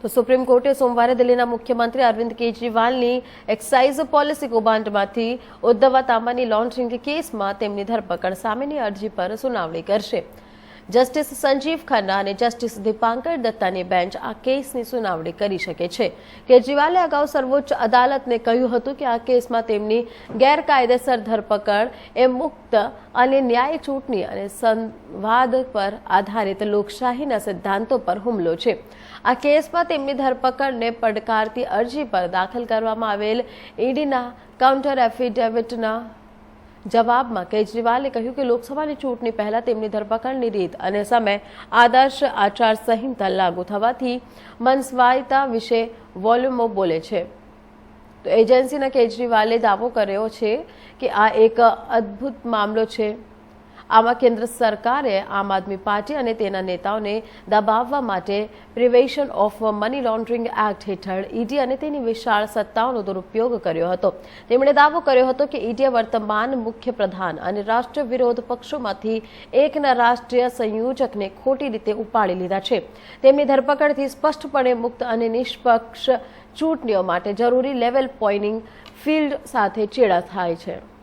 તો સુપ્રીમ કોર્ટે સોમવારે દિલ્હીના મુખ્યમંત્રી અરવિંદ કેજરીવાલની એક્સાઇઝ પોલિસી કૌભાંડમાંથી ઉદ્ધવા તાંબાની લોન્ડરિંગ કેસમાં તેમની ધરપકડ સામેની અરજી પર સુનાવણી કરશે. જસ્ટિસ સંજીવ ખન્ના અને જસ્ટિસ દીપાંકર દત્તાની બેન્ચ આ કેસની સુનાવણી કરી શકે છે. કેજરીવાલે અગાઉ સર્વોચ્ચ અદાલતને કહ્યું હતું કે આ કેસમાં તેમની ગેરકાયદેસર ધરપકડ, એ મુક્ત અને ન્યાય ચૂંટણી અને સંવાદ પર આધારિત લોકશાહીના સિદ્ધાંતો પર હુમલો છે. આ કેસમાં તેમની ધરપકડને પડકારતી અરજી પર દાખલ કરવામાં આવેલ ઈડીના કાઉન્ટર એફિડેવિટના જવાબમાં કેજરીવાલે કહ્યું કે લોકસભાની ચૂંટણી પહેલા તેમની ધરપકડની રીત અને સમય આદર્શ આચાર સંહિતા લાગુ થવાથી મનસ્વાયતા વિશે વોલ્યુમો બોલે છે. તો એજન્સીના કેજરીવાલે દાવો કર્યો છે કે આ એક અદ્ભુત મામલો છે. આમાં કેન્દ્ર સરકારે આમ આદમી પાર્ટી અને તેના નેતાઓને દબાવવા માટે prevention of money laundering act હેઠળ ઈડી અને તેની વિશાળ સત્તાઓનો દુરુપયોગ કર્યો હતો. તેમણે દાવો કર્યો હતો કે ઈડીએ વર્તમાન મુખ્ય પ્રધાન અને રાષ્ટ્ર વિરોધ પક્ષોમાંથી એકના રાષ્ટ્રીય સંયોજકને ખોટી રીતે ઉપાડી લીધા છે. તેમની ધરપકડથી સ્પષ્ટપણે મુક્ત અને નિષ્પક્ષ ચૂંટણીઓ માટે જરૂરી લેવલ પોઈન્ટિંગ ફિલ્ડ સાથે ચેડા થાય છે.